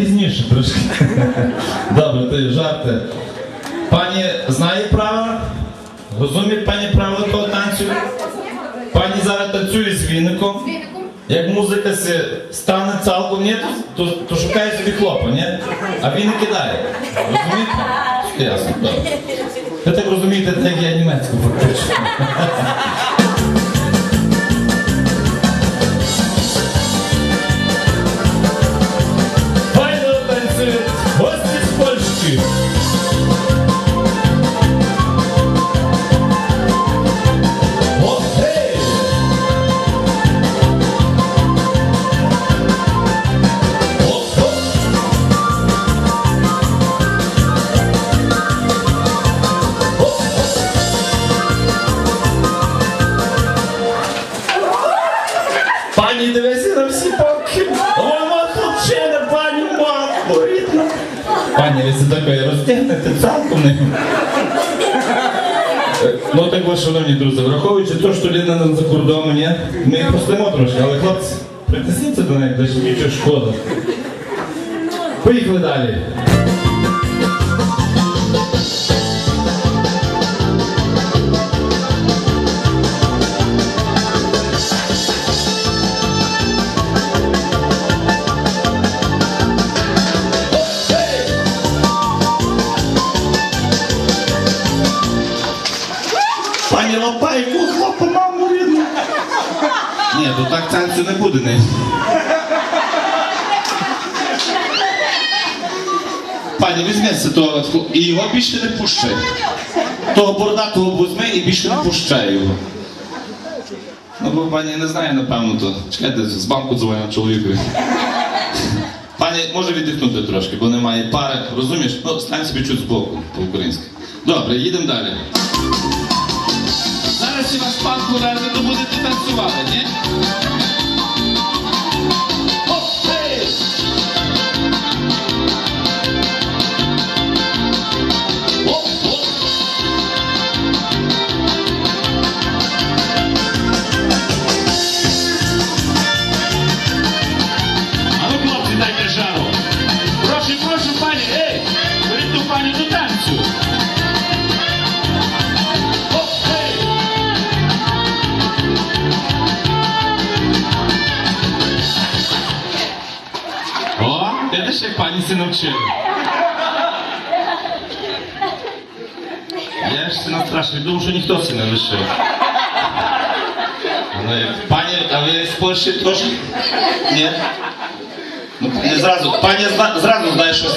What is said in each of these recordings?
пізніше трошки. Добре, то є жарти. Пані знає правила? Розуміє пані правила того танцю? Пані зараз танцює з віником. Як музика стане цілком ні, то, то, то шукає собі хлопа, ні? А він не кидає. Розумієте? Ясно, добре. Ви так розумієте, так як я німецьку фактично. Пані дивися на всі боки. Ой, матушина, пані матко, рідна. Пані, ви це таке розтягнете цілком не. Е, Ну так ви, шановні друзі, враховуючи те, що Ліна нам за кордоном? Ми їх простимо трошки, але хлопці, притисніться до неї, десь нічого шкода. Поїхали далі. Так не буде, не. Пані, візьметься хлоп- і його більше не пущай. Того бородатого візьми і більше не пущай його. Ну, бо пані не знає, напевно, то. Чекайте, з банку дзвонять чоловікові. Пані може віддихнути трошки, бо немає пари, розумієш? Ну, стань собі чуть збоку по-українськи. Добре, їдемо далі. Зараз я вас пан поверне, то будете танцювати, ні? Видиш, як пані се навчила. Я ж це настрашний, думав, що ніхто це не лишив. Ну, як, Пані, а ви з Польщі теж? Ні? Ну, пані зразу, пані зна- зразу знає, що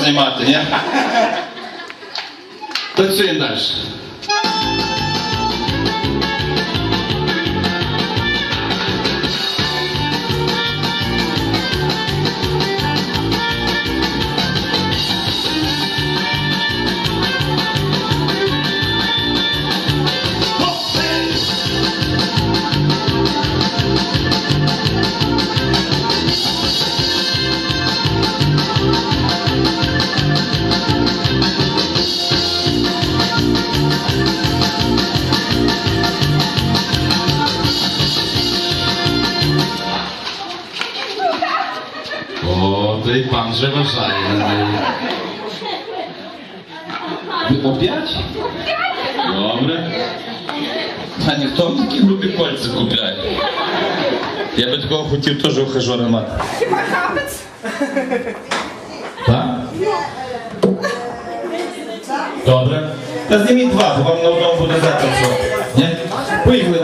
Пані, хто вам такі грубі кольця купляє? Я би такого хотів теж ухажора мати. Хіба хапець? Так? Добре. Та зніміть два, бо вам на одному буде затанцювати. Ні? Поїхали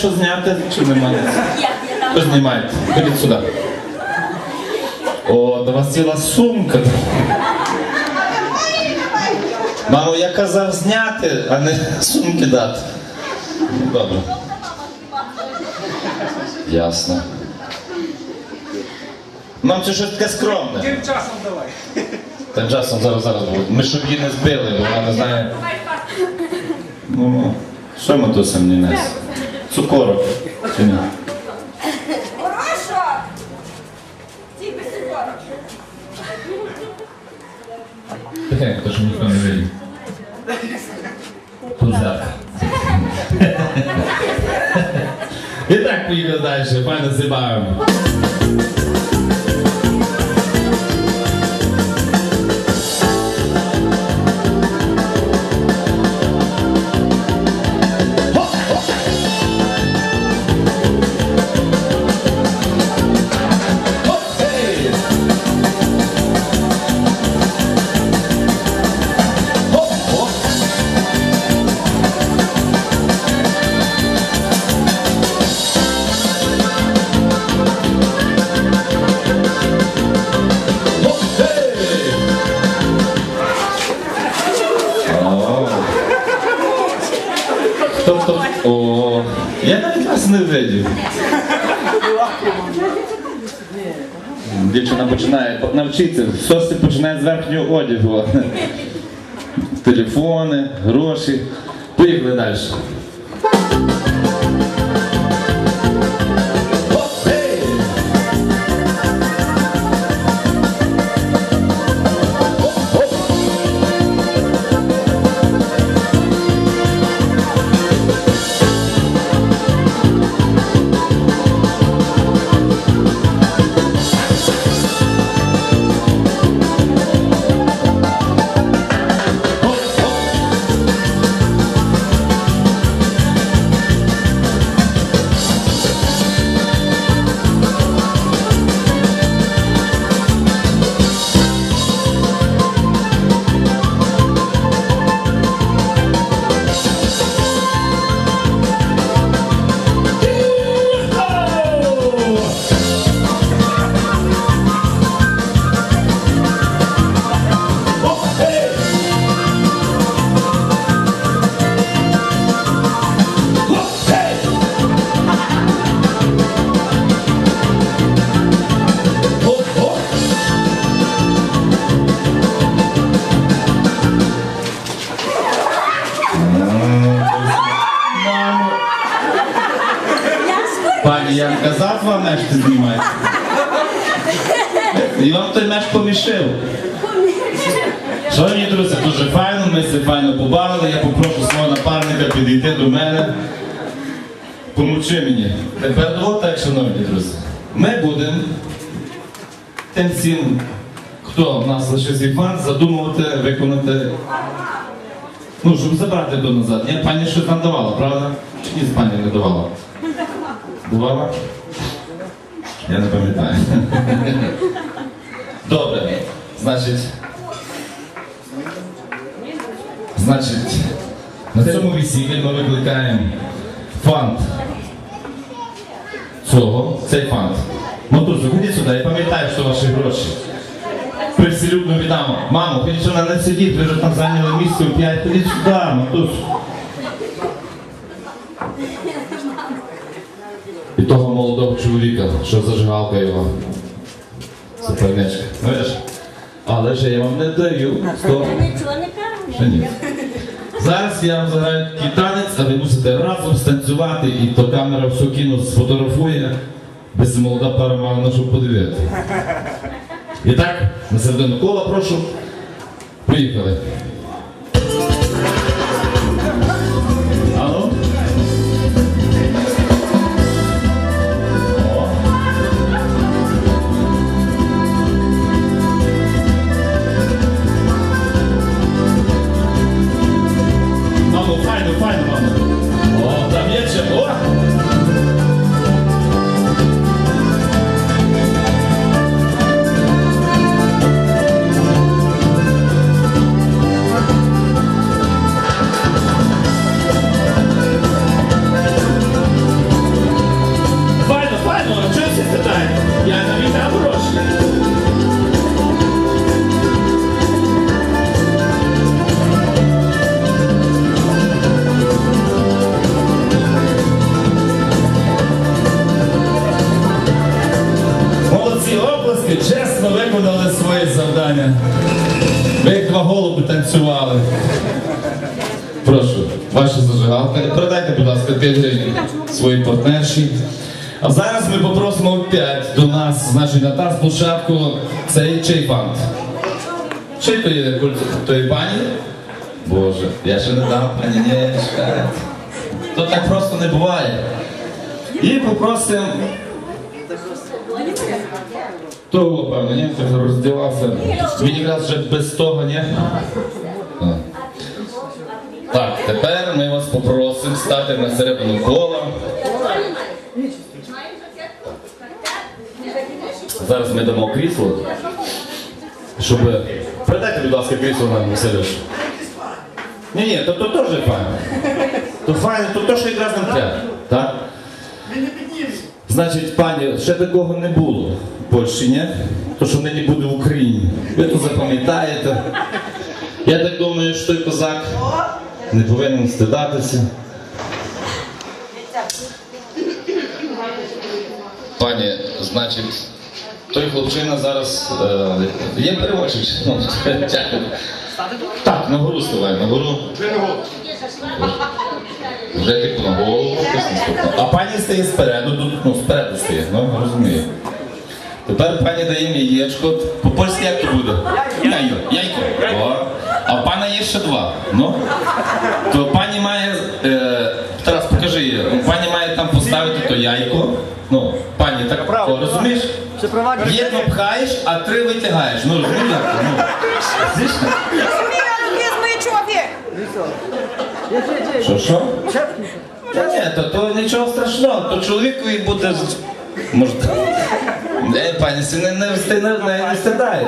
що зняти чи немає? Як я Хто знімає? Ходіть сюди. О, до вас ціла сумка. Мамо, я казав зняти, а не сумки дати. Добре. Ясно. Мам, це щось таке скромне. Тим часом давай. Тим часом зараз зараз буде. Ми щоб її не збили, бо вона не знає. Ну, що матуся мені нес? Цукорок. Чи ні? Хорошо! Без цукору. Тихенько, що ніхто не видів. Тузак. І так поїде далі, пане зібаємо. Починає навчитися, сости починає з верхнього одягу. Телефони, гроші. Поїхали далі. Я казав вам меш ти. І вам той меш помішив. Шановні друзі, дуже файно, ми все файно побавили. Я попрошу свого напарника підійти до мене. Помовчи мені. Тепер от так, шановні друзі. Ми будемо тим всім, хто в нас лишився фан, задумувати, виконати. Ну, щоб забрати то назад. Ні, пані щось нам давала, правда? Чи ні, пані не давала? Давала? Я не пам'ятаю. Добре. Значить. Значить, на цьому весіллі ми викликаємо фант цього, цей фант. Матусю, ходіть сюди, я пам'ятаю, що ваші гроші. Привселюдно віддамо. Мамо, ходіть сюди, не сидіть, ви вже там зайняли місце у п'ять. Ходіть сюди, матусю. І того молодого чоловіка, що зажигалка його. Запальничка. Знаєш? Але ж я вам не даю. Стоп. Ще ні. Зараз я вам заграю танець, а ви мусите разом станцювати, і то камера всю кіно сфотографує, без молода пара мала на що подивити. І так, на середину кола прошу. Поїхали. Своє завдання. Ви як два голуби танцювали. Прошу, ваша зажигалка. Передайте, будь ласка, 5 гривень своїй партнерші. А зараз ми попросимо опять до нас, значить, на танцплощадку цей чей фант. Чий то є тої пані? Боже, я ще не дав пані, ні, чекайте. То так просто не буває. І попросимо. Того, певно, ні, ти вже роздівався. Він якраз вже без того, ні? Так, тепер ми вас попросимо стати на середину кола. Зараз ми дамо крісло, щоб. Передайте, будь ласка, крісло нам Васильович. Ні, ні, то, то теж файно. То файно, то то, що якраз нам треба. Так? Значить, пані, ще такого не було в Польщі, ні? То, що нині буде в Україні. Ви то запам'ятаєте. Я так думаю, що той козак не повинен стидатися. Пані, значить, той хлопчина зараз е, є переводчик. Ну, дякую. Так, на гору ставай, на гору. Вже типу на голову. хтось наступний. А пані стає спереду, тут, ну, спереду стає, ну розумію. Тепер пані дає мені яєчко. По-польськи як то буде? Яйко. Яйко. О. А в пана є ще два. Ну. То пані має. Е, Тарас, покажи її. Пані має там поставити то яйко. Ну, пані, так о, розумієш? Єдно пхаєш, а три витягаєш. Ну розумієш? як? Ну, Звісно. Що, що? Та ні, то, то нічого страшного, то чоловікові буде. Може. Не, пані, си не, не, не, не, не стидає.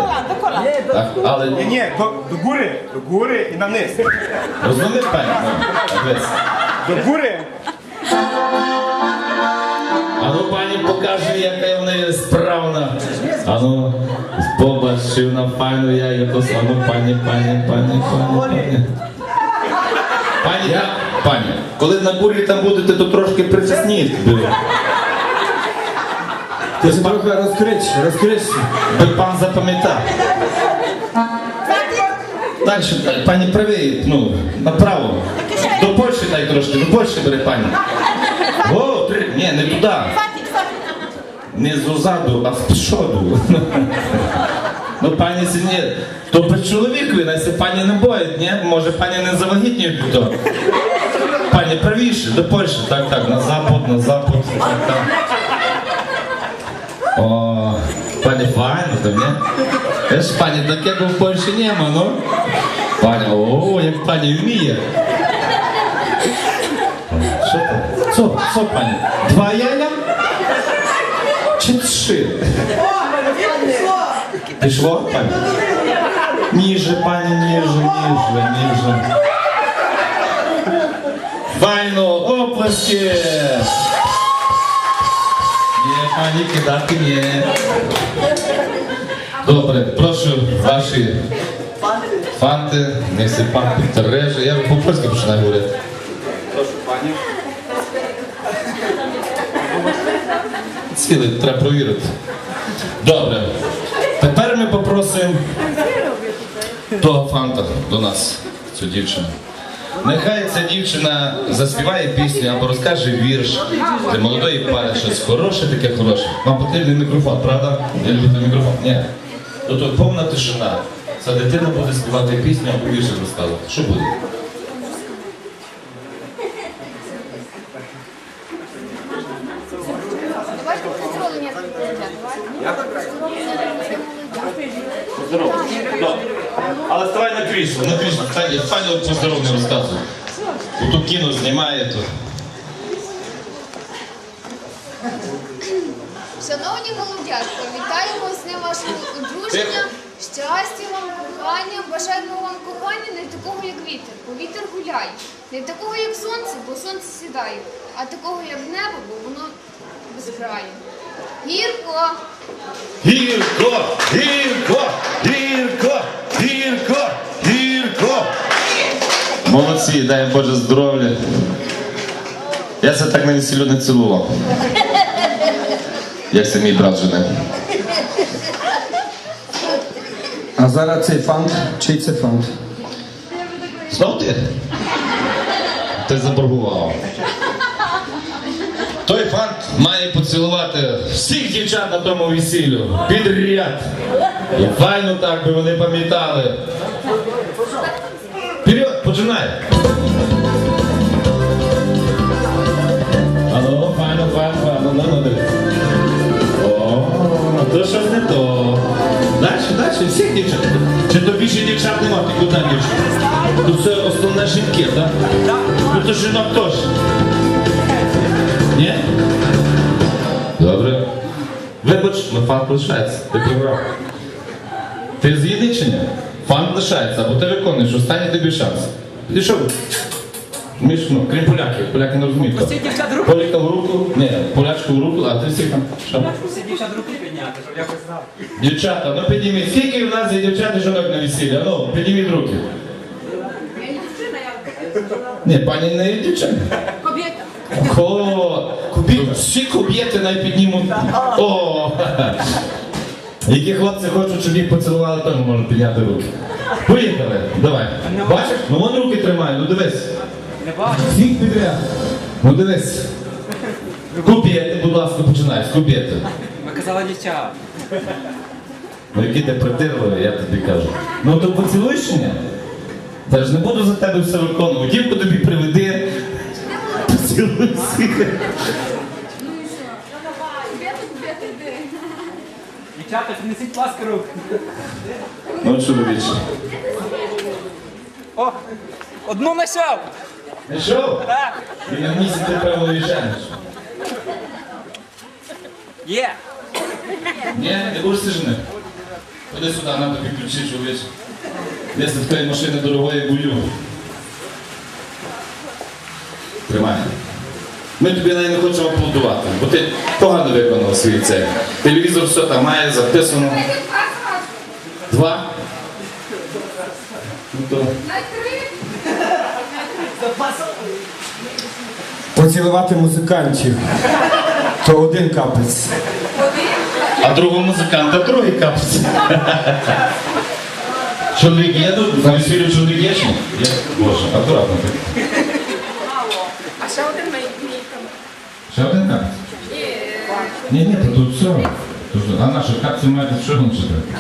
Так, але Ні, ні, до, до гори, до гори і на низ. розумієш, пані? Ну, дивись. До гори. А ну пані покаже, яка вона є справна. А ну, побачив на файну я якось. А ну, пані, пані, пані, пані, пані. Пані, я, пані, коли на бурі там будете, то трошки притисніть. Ти ж трохи розкрич, розкрич. Би пан запам'ятав. Так, пані правий, ну, направо. До Польщі дай трошки, до Польщі бери пані. О, три, ні, не туди. Не ззаду, а з прzodu. Ну, пані сині, то без чоловікові, якщо пані не боїть, ні? Може пані не завагітніє від того. Пані правіше, до Польщі, так, так, на запад, на запад, так, так. О, пані файно, то ні? Теж пані, такого в Польщі нема, ну. Пані, о, як пані вміє. Що там? Що, що, пані? Два яйця? Чи три? Пішло, пані? Ніже, пані, ніже, ніже, ніже. Файно, оплески! Ні, пані, кидати ні. Добре, прошу ваші фанти, не пан Тережі. Я по-польськи починаю говорити. Прошу пані. Цілий, треба провірити. Добре. Попросимо того фанта до нас, цю дівчину. Нехай ця дівчина заспіває пісню або розкаже вірш для молодої пари щось хороше, таке хороше. Вам потрібний мікрофон, правда? Я люблю мікрофон. Ні. Тобто повна тишина. Ця дитина буде співати пісню або вірш розказувати. Що буде? Давайте поздоровлення Здорово. Добре. Але ставай на Файно, файно по здоров'ю розказуй. Тут кіно знімає тут. Шановні молодятки, вітаємо з днем вашого одруження, щастя вам, кохання, бажаємо вам кохання не такого, як вітер, бо вітер гуляє, не такого, як сонце, бо сонце сідає, а такого, як небо, бо воно безкрає. Гірко, Гірко, гірко, гірко, гірко, Молодці, дай Боже здоров'я. Я це так на весіллю не цілував. Як це мій брат жене. А зараз цей фант, чий це фант? Знов ти? Ти заборгував. Той фант має поцілувати всіх дівчат на тому весіллю. Підряд. І файно так би вони пам'ятали. Починай. Алло, файно, файно, файно, ну, ну, дивись. О, то щось не то. Дальше, дальше, всіх дівчат. Чи то більше дівчат нема, ти куди дівчат? Тут це основне жінки, так? Тут то жінок теж. Ні? Добре. Вибач, ну фант лишається. Ти програв. Ти згідний чи ні? Фант лишається, або ти виконуєш, останній тобі шанс. Ти що? Між, ну, крім поляків, поляки не розуміють. Всі дівчат руку, Поліка в руку, ні, полячку в руку, а ти всіх там. Що? всі дівчат руку підняти, щоб якось знав. Дівчата, ну підніміть. Скільки в нас є дівчат і жінок на весілля? Ну, підніміть руки. Ні, пані не є дівчата. Кобєта. О, кубі- всі куб'єти навіть піднімуть. О! Які хлопці хочуть, щоб їх поцілували, теж можуть підняти руки. Поїхали, давай. Бачиш? Ну вон руки тримає, ну дивись. Всіх підряд. Ну дивись. Куб'єти, будь ласка, починай, з куб'єти. Ми казали дівчат. Ну які ти притирливий, я тобі кажу. Ну то поцілуєш ні? Та ж не буду за тебе все виконувати. Дівку тобі приведи. Поцілуй всіх. Кобєта, кобєта, йди. Дівчата, принесіть, будь ласка, руку. Ну чоловіче. О, одну знайшов. Не що? Так. І на місці ти певно виїжджаєш. Є. Ні, не будеш стежни. Ходи сюди, на тобі ключі, чоловіче. Десь в твоєї машини дорогої бую. Тримай. Ми тобі навіть не хочемо аплодувати, бо ти погано виконав свій цей. Телевізор все там має записано. Два. Ну то. Поцілувати музикантів. То один капець. А другого музиканта другий капець. Чоловік є тут? На весіллю чоловік є? Є? Боже, акуратно. ти. А ще один мій мій там. Ще один капець? Ні, ні, то тут все. А наші капці мають що читати.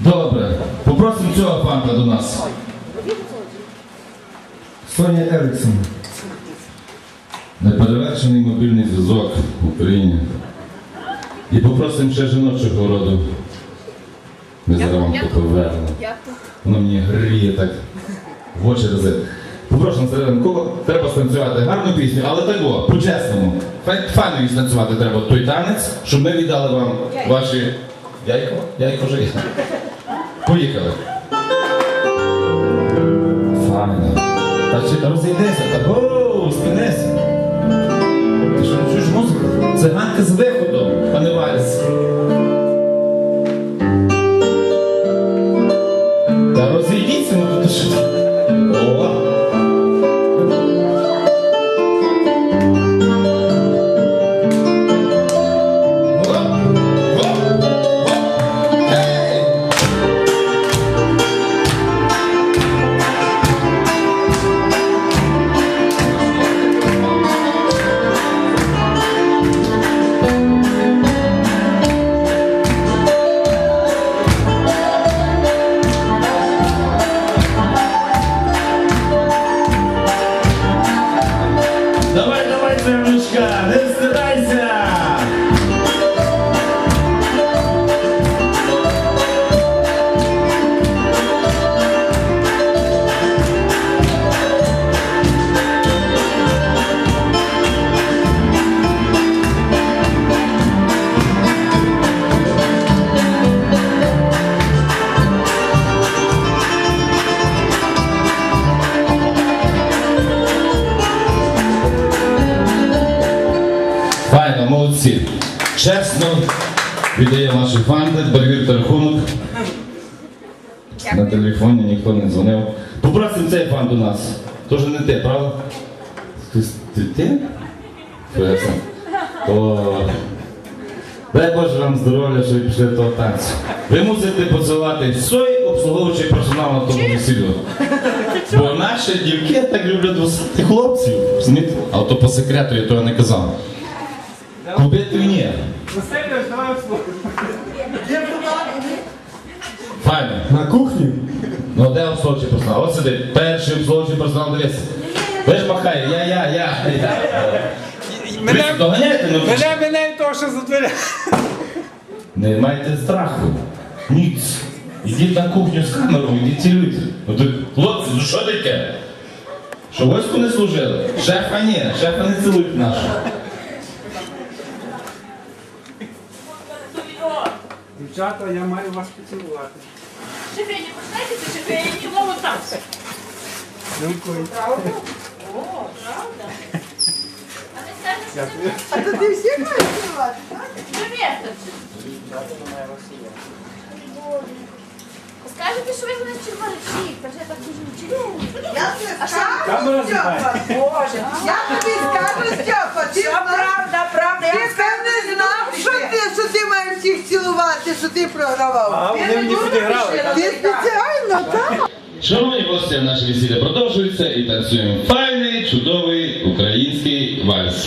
Добре. Попросимо цього фанта до нас. Соня Ериксон. Неперевершений мобільний зв'язок в Україні. І попросимо ще жіночого роду. Ми зараз вам Як? повернемо. Воно мені гріє так в очі рази. На кого треба станцювати гарну пісню, але так було, по-чесному. Її станцювати треба той танець, щоб ми віддали вам ваші. Яйко? Яйко вже є. Поїхали. Файно. Та чи розійдеся, та о, спинися. Ти що не чуєш музику? Це ганка з виходом, пане Вальс. Та розійдіться, ну тут що. Молодці. Чесно, віддає ваші фанти, перевірте рахунок. На телефоні ніхто не дзвонив. Попросимо цей фан до нас. Тож не ти, правда? Ти, ти? ти? Феса. О, Дай Боже вам здоров'я, що ви пішли до того танцю. Ви мусите поцілувати все обслуговуючий персонал на тому весіллю. Бо наші дівки так люблять високих хлопців. Розумієте? А то по секрету я того не казав. Кубити ні. Васильович, давай обслуговуй. Файно. На кухні? Ну де обслуговуючий персонал? От сидить. Перший обслуговуючий персонал дивись. Ви ж махає, я, я, я, я. Ви Мене, ну мене, мене того, що за дверя. Не майте страху. Ніц. Ідіть на кухню з камерою, ідіть цілюйте. Ну ти, хлопці, ну що таке? Що війську не служили? Шефа ні, шефа не цілують нашу. Дівчата, я маю вас поцілувати. Шефені, почнете шефені, воно там. Дякую. О, правда? Дякую. А то ти всі маєш співати, так? Скажете, що ви мене чоловік, та вже так дуже чоловік. Я тобі скажу, Камера знімає. Стьопа. Боже, я тобі скажу, Стьопа, ти Що знав, правда, правда, ти певне знав, що ти, що ти маєш всіх цілувати, що ти програвав. А, вони мені підіграли. Ти спеціально, так? Шановні гості, наше весілля продовжується і танцюємо файний, чудовий український вальс.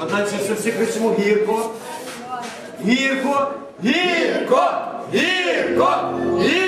А далі все всі кричимо гірко. Гірко, гірко, гірко, гірко.